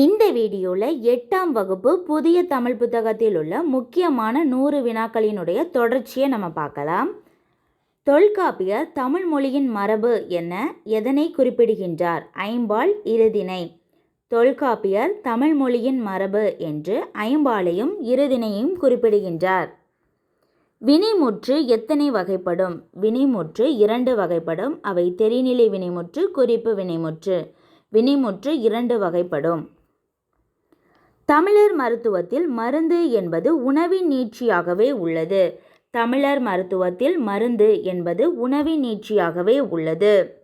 இந்த வீடியோவில் எட்டாம் வகுப்பு புதிய தமிழ் புத்தகத்தில் உள்ள முக்கியமான நூறு வினாக்களினுடைய தொடர்ச்சியை நம்ம பார்க்கலாம். தொல்காப்பியர் தமிழ் மொழியின் மரபு என எதனை குறிப்பிடுகின்றார்? ஐம்பால் இறுதினை தொல்காப்பியர் தமிழ் மொழியின் மரபு என்று ஐம்பாலையும் இறுதினையும் குறிப்பிடுகின்றார். வினைமுற்று எத்தனை வகைப்படும்? வினைமுற்று இரண்டு வகைப்படும். அவை தெரிநிலை வினைமுற்று குறிப்பு வினைமுற்று. வினைமுற்று இரண்டு வகைப்படும். தமிழர் மருத்துவத்தில் மருந்து என்பது உணவின் நீட்சியாகவே உள்ளது. தமிழர் மருத்துவத்தில் மருந்து என்பது உணவின் நீட்சியாகவே உள்ளது.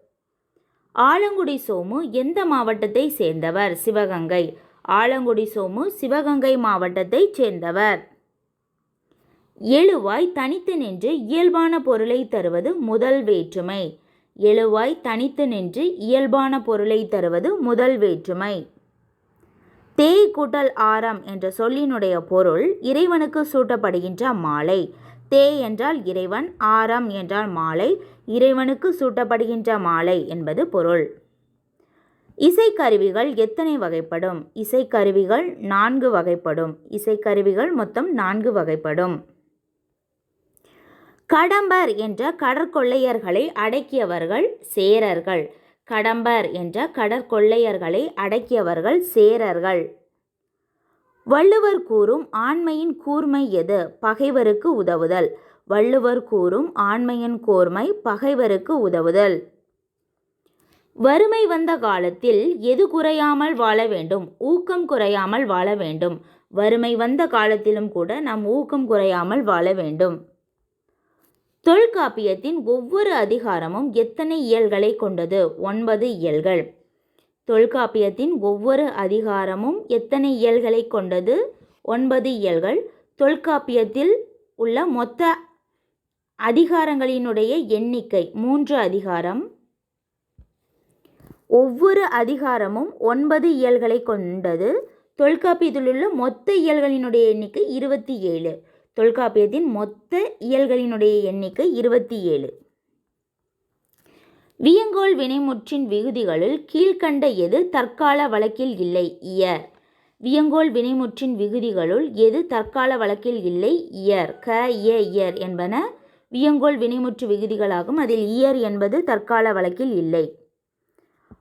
ஆலங்குடி சோமு எந்த மாவட்டத்தை சேர்ந்தவர்? சிவகங்கை. ஆலங்குடி சோமு சிவகங்கை மாவட்டத்தைச் சேர்ந்தவர். எழுவாய் தனித்து நின்று இயல்பான பொருளை தருவது முதல் வேற்றுமை. எழுவாய் தனித்து நின்று இயல்பான பொருளை தருவது முதல் வேற்றுமை. தேய் கூட்டல் ஆரம் என்ற சொல்லினுடைய பொருள் இறைவனுக்கு சூட்டப்படுகின்ற மாலை. தே என்றால் இறைவன் ஆரம் என்றால் மாலை இறைவனுக்கு சூட்டப்படுகின்ற மாலை என்பது பொருள். இசைக்கருவிகள் எத்தனை வகைப்படும்? இசைக்கருவிகள் நான்கு வகைப்படும். இசைக்கருவிகள் மொத்தம் நான்கு வகைப்படும். கடம்பர் என்ற கடற்கொள்ளையர்களை அடக்கியவர்கள் சேரர்கள். கடம்பர் என்ற கடற்கொள்ளையர்களை அடக்கியவர்கள் சேரர்கள். வள்ளுவர் கூறும் ஆண்மையின் கூர்மை எது? பகைவருக்கு உதவுதல். வள்ளுவர் கூறும் ஆண்மையின் கூர்மை பகைவருக்கு உதவுதல். வறுமை வந்த காலத்தில் எது குறையாமல் வாழ வேண்டும்? ஊக்கம் குறையாமல் வாழ வேண்டும். வறுமை வந்த காலத்திலும் கூட நாம் ஊக்கம் குறையாமல் வாழ வேண்டும். தொல்காப்பியத்தின் ஒவ்வொரு அதிகாரமும் எத்தனை இயல்களை கொண்டது? ஒன்பது இயல்கள். தொல்காப்பியத்தின் ஒவ்வொரு அதிகாரமும் எத்தனை இயல்களை கொண்டது? ஒன்பது இயல்கள். தொல்காப்பியத்தில் உள்ள மொத்த அதிகாரங்களினுடைய எண்ணிக்கை மூன்று அதிகாரம். ஒவ்வொரு அதிகாரமும் ஒன்பது இயல்களை கொண்டது. தொல்காப்பியத்தில் உள்ள மொத்த இயல்களினுடைய எண்ணிக்கை இருபத்தி ஏழு. தொல்காப்பியத்தின் மொத்த இயல்களினுடைய எண்ணிக்கை இருபத்தி ஏழு. வியங்கோல் வினைமுற்றின் விகுதிகளில் கீழ்கண்ட எது தற்கால வழக்கில் இல்லை? இயர். வியங்கோல் வினைமுற்றின் விகுதிகளுள் எது தற்கால வழக்கில் இல்லை? இயர். க இய இயர் என்பன வியங்கோல் வினைமுற்று விகுதிகளாகும். அதில் இயர் என்பது தற்கால வழக்கில் இல்லை.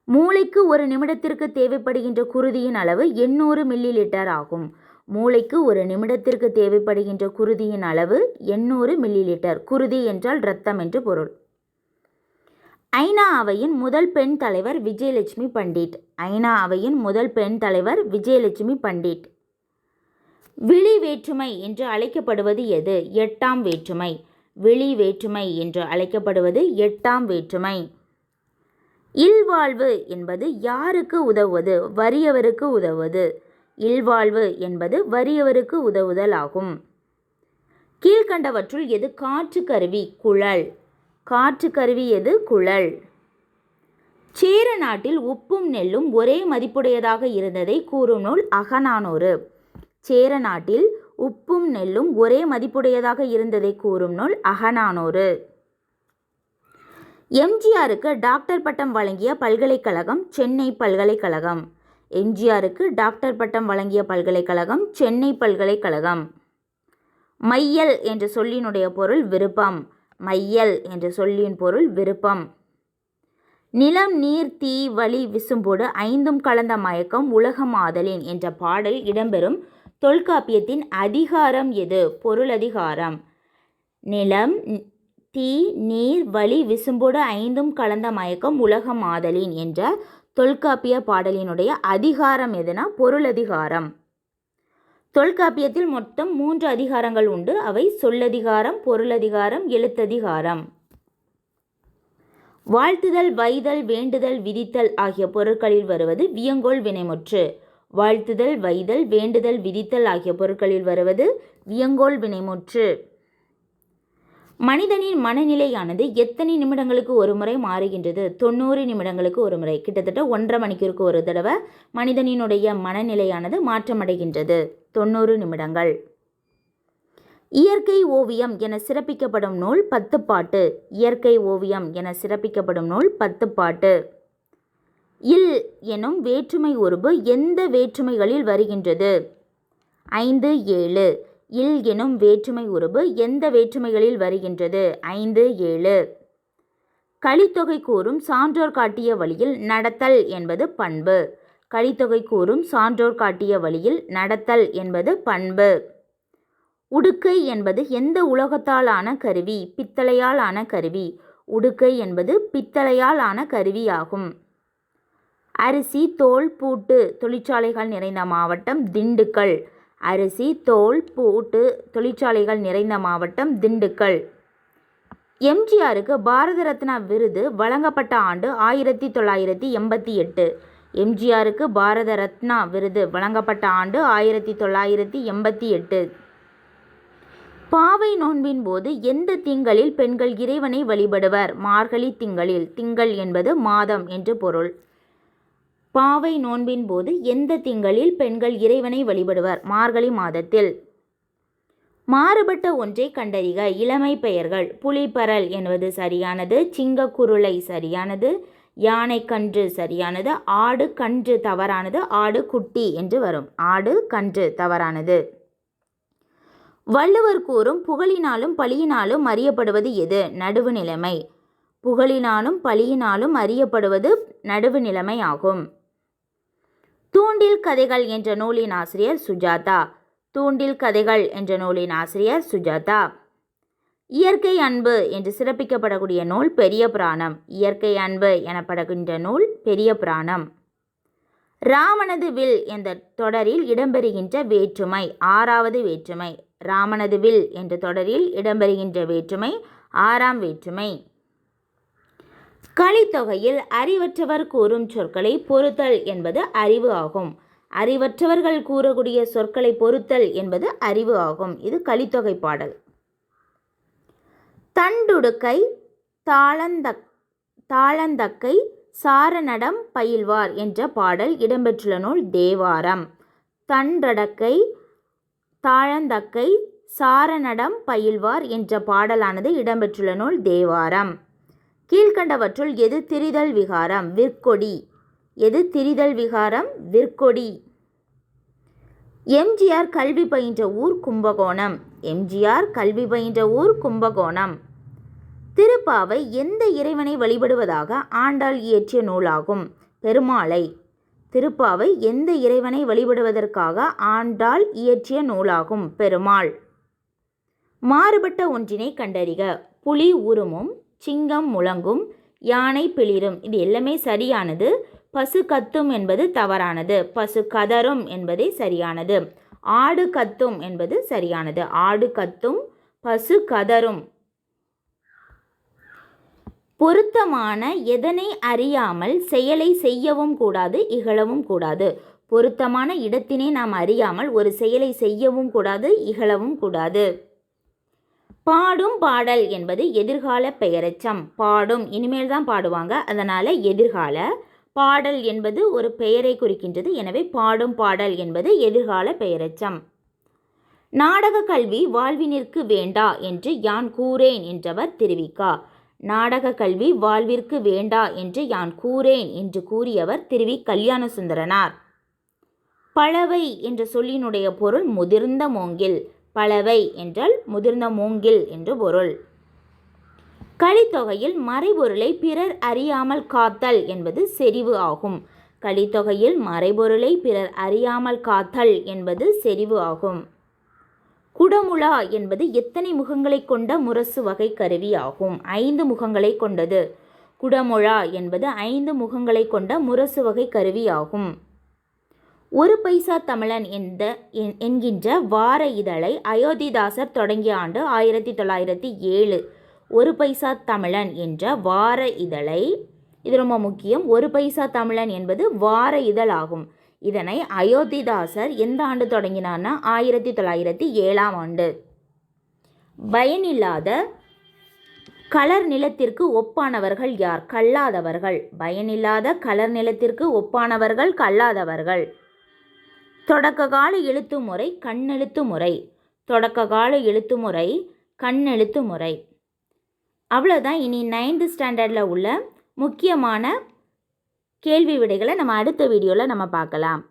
மூளைக்கு ஒரு நிமிடத்திற்கு தேவைப்படுகின்ற குருதியின் அளவு எண்ணூறு மில்லி லிட்டர் ஆகும். மூளைக்கு ஒரு நிமிடத்திற்கு தேவைப்படுகின்ற குருதியின் அளவு எண்ணூறு மில்லி லிட்டர் குருதி என்றால் இரத்தம் என்று பொருள். ஐநா அவையின் முதல் பெண் தலைவர் விஜயலட்சுமி பண்டிட். ஐநா அவையின் முதல் பெண் தலைவர் விஜயலட்சுமி பண்டிட். விழி வேற்றுமை என்று அழைக்கப்படுவது எது? எட்டாம் வேற்றுமை. விழி வேற்றுமை என்று அழைக்கப்படுவது எட்டாம் வேற்றுமை. இல்வாழ்வு என்பது யாருக்கு உதவுவது? வறியவருக்கு உதவுவது. இல்வாழ்வு என்பது வறியவருக்கு உதவுதல் ஆகும். கீழ்கண்டவற்றுள் எது காற்று கருவி? குழல். காற்று கருவி எது? குழல். சேர நாட்டில் உப்பும் நெல்லும் ஒரே மதிப்புடையதாக இருந்ததை கூறும் நூல் அகநானூறு. சேர நாட்டில் உப்பும் நெல்லும் ஒரே மதிப்புடையதாக இருந்ததை கூறும் நூல் அகநானூறு எம்ஜிஆருக்கு டாக்டர் பட்டம் வழங்கிய பல்கலைக்கழகம் சென்னை பல்கலைக்கழகம். எம்ஜிஆருக்கு டாக்டர் பட்டம் வழங்கிய பல்கலைக்கழகம் சென்னை பல்கலைக்கழகம். மையல் என்ற சொல்லினுடைய பொருள் விருப்பம். மையல் என்ற சொல்லின் பொருள் விருப்பம். நிலம் நீர் தீ வழி விசும்போடு ஐந்தும் கலந்த மயக்கம் உலகம் ஆதலின் என்ற பாடல் இடம்பெறும் தொல்காப்பியத்தின் அதிகாரம் எது? பொருள் அதிகாரம் நிலம் தீ நீர் வழி விசும்போடு ஐந்தும் கலந்த மயக்கம் உலகம் ஆதலின் என்ற தொல்காப்பிய பாடலினுடைய அதிகாரம் எதுனா? பொருள் அதிகாரம் தொல்காப்பியத்தில் மொத்தம் மூன்று அதிகாரங்கள் உண்டு. அவை சொல்லதிகாரம் பொருளதிகாரம் எழுத்ததிகாரம். வாழ்த்துதல் வைதல் வேண்டுதல் விதித்தல் ஆகிய பொருட்களில் வருவது வியங்கோல் வினைமுற்று. வாழ்த்துதல் வைதல் வேண்டுதல் விதித்தல் ஆகிய பொருட்களில் வருவது வியங்கோல் வினைமுற்று. மனிதனின் மனநிலையானது எத்தனை நிமிடங்களுக்கு ஒரு முறை மாறுகின்றது? தொண்ணூறு நிமிடங்களுக்கு ஒரு முறை. கிட்டத்தட்ட ஒன்றரை மணிக்கூருக்கு ஒரு தடவை மனிதனினுடைய மனநிலையானது மாற்றமடைகின்றது. தொண்ணூறு நிமிடங்கள். இயற்கை ஓவியம் என சிறப்பிக்கப்படும் நூல் பத்துப்பாட்டு. இயற்கை ஓவியம் என சிறப்பிக்கப்படும் நூல் பத்துப்பாட்டு. இல் எனும் வேற்றுமை உருபு எந்த வேற்றுமைகளில் வருகின்றது? ஐந்து ஏழு. இல் எனும் வேற்றுமை உருபு எந்த வேற்றுமைகளில் வருகின்றது? ஐந்து ஏழு. கலித்தொகை கூறும் சான்றோர் காட்டிய வழியில் நடத்தல் என்பது பண்பு. கலித்தொகை கூறும் சான்றோர் காட்டிய வழியில் நடத்தல் என்பது பண்பு. உடுக்கை என்பது எந்த உலகத்தாலான கருவி? பித்தளையால் ஆன கருவி. உடுக்கை என்பது பித்தளையால் ஆன கருவியாகும் அரிசி தோல் பூட்டு தொழிற்சாலைகள் நிறைந்த மாவட்டம் திண்டுக்கல். அரிசி தோல் பூட்டு தொழிற்சாலைகள் நிறைந்த மாவட்டம் திண்டுக்கல். எம்ஜிஆருக்கு பாரத ரத்னா விருது வழங்கப்பட்ட ஆண்டு ஆயிரத்தி தொள்ளாயிரத்தி எண்பத்தி எட்டு. எம்ஜிஆருக்கு பாரத ரத்னா விருது வழங்கப்பட்ட ஆண்டு ஆயிரத்தி தொள்ளாயிரத்தி எண்பத்தி எட்டு. பாவை நோன்பின் போது எந்த திங்களில் பெண்கள் இறைவனை வழிபடுவர்? மார்கழி திங்களில். திங்கள் என்பது மாதம் என்று பொருள். பாவை நோன்பின் போது எந்த திங்களில் பெண்கள் இறைவனை வழிபடுவர்? மார்கழி மாதத்தில். மாறுபட்ட ஒன்றை கண்டறிக. இளமை பெயர்கள். புலிப்பரல் என்பது சரியானது. சிங்கக்குருளை சரியானது. யானை கன்று சரியானது. ஆடு கன்று தவறானது. ஆடு குட்டி என்று வரும். ஆடு கன்று தவறானது. வள்ளுவர் கூறும் புகழினாலும் பழியினாலும் அறியப்படுவது எது? நடுவு நிலைமை. புகழினாலும் பழியினாலும் அறியப்படுவது நடுவு நிலைமை ஆகும். தூண்டில் கதைகள் என்ற நூலின் ஆசிரியர் சுஜாதா. தூண்டில் கதைகள் என்ற நூலின் ஆசிரியர் சுஜாதா. இயற்கை அன்பு என்று சிறப்பிக்கப்படக்கூடிய நூல் பெரிய புராணம். இயற்கை அன்பு எனப்படுகின்ற நூல் பெரிய புராணம். ராமனது வில் என்ற தொடரில் இடம்பெறுகின்ற வேற்றுமை ஆறாவது வேற்றுமை. ராமனது வில் என்ற தொடரில் இடம்பெறுகின்ற வேற்றுமை ஆறாம் வேற்றுமை. கலித்தொகையில் அறிவற்றவர் கூறும் சொற்களை பொறுத்தல் என்பது அறிவு ஆகும். அறிவற்றவர்கள் கூறக்கூடிய சொற்களை பொறுத்தல் என்பது அறிவு ஆகும். இது கலித்தொகை பாடல். தண்டுடுக்கை தாளந்தக் தாளந்தக்கை சாரணடம் பயில்வார் என்ற பாடல் இடம்பெற்றுள்ள நூல் தேவாரம். தண்டடக்கை தாழந்தக்கை சாரணடம் பயில்வார் என்ற பாடலானது இடம்பெற்றுள்ள நூல் தேவாரம். கீழ்கண்டவற்றுள் எது திரிதல் விகாரம்? விற்கொடி. எது திரிதல் விகாரம்? விற்கொடி. எம்ஜிஆர் கல்வி பயின்ற ஊர் கும்பகோணம். எம்ஜிஆர் கல்வி பயின்ற ஊர் கும்பகோணம். திருப்பாவை எந்த இறைவனை வழிபடுவதாக ஆண்டாள் இயற்றிய நூலாகும். பெருமாளை. திருப்பாவை எந்த இறைவனை வழிபடுவதற்காக ஆண்டாள் இயற்றிய நூலாகும். பெருமாள். மாறுபட்ட ஒன்றினை கண்டறிக. புலி உருமும் சிங்கம் முழங்கும் யானை பிளிரும். இது எல்லாமே சரியானது. பசு கத்தும் என்பது தவறானது. பசு கதரும் என்பதே சரியானது. ஆடு கத்தும் என்பது சரியானது. ஆடு கத்தும் பசு கதரும் பொருத்தமான எதனை அறியாமல் செயலை செய்யவும் கூடாது இகழவும் கூடாது. பொருத்தமான இடத்தினை நாம் அறியாமல் ஒரு செயலை செய்யவும் கூடாது இகழவும் கூடாது. பாடும் பாடல் என்பது எதிர்கால பெயரச்சம். பாடும் இனிமேல் தான் பாடுவாங்க. அதனால் எதிர்கால பாடல் என்பது ஒரு பெயரை குறிக்கின்றது. எனவே பாடும் பாடல் என்பது எதிர்கால பெயரச்சம். நாடக கல்வி வாழ்வினிற்கு வேண்டா என்று யான் கூறேன் என்றவர் திருவிக்கா. நாடக கல்வி வாழ்விற்கு வேண்டா என்று யான் கூறேன் என்று கூறியவர் திருவி கல்யாண சுந்தரனார் பழவை என்ற சொல்லினுடைய பொருள் முதிர்ந்த மூங்கில். பலவை என்றால் முதிர்ந்த மூங்கில் என்று பொருள். கலித்தொகையில் மறைபொருளை பிறர் அறியாமல் காத்தல் என்பது செறிவு ஆகும். கலித்தொகையில் மறைபொருளை பிறர் அறியாமல் காத்தல் என்பது செறிவு ஆகும். குடமுழா என்பது எத்தனை முகங்களை கொண்ட முரசு வகை கருவி ஆகும்? ஐந்து முகங்களை கொண்டது. குடமுழா என்பது ஐந்து முகங்களை கொண்ட முரசு வகை கருவி ஆகும். ஒரு பைசா தமிழன் என்ற என்கின்ற வார இதழை அயோத்திதாசர் தொடங்கிய ஆண்டு ஆயிரத்தி தொள்ளாயிரத்தி ஏழு. ஒரு பைசா தமிழன் என்ற வார இதழை இது ரொம்ப முக்கியம். ஒரு பைசா தமிழன் என்பது வார இதழ் ஆகும். இதனை அயோத்திதாசர் எந்த ஆண்டு தொடங்கினார்னா ஆயிரத்தி தொள்ளாயிரத்தி ஏழாம் ஆண்டு. பயனில்லாத கலர் நிலத்திற்கு ஒப்பானவர்கள் யார்? கல்லாதவர்கள். பயனில்லாத கலர் நிலத்திற்கு ஒப்பானவர்கள் கல்லாதவர்கள். தொடக்க கால எழுத்து முறை கண்ணெழுத்து முறை தொடக்க கால எழுத்து முறை கண்ணெழுத்து முறை அவ்வளோதான் இனி நைன்த் ஸ்டாண்டர்டில் உள்ள முக்கியமான கேள்வி விடைகளை நம்ம அடுத்த வீடியோவில் நம்ம பார்க்கலாம்.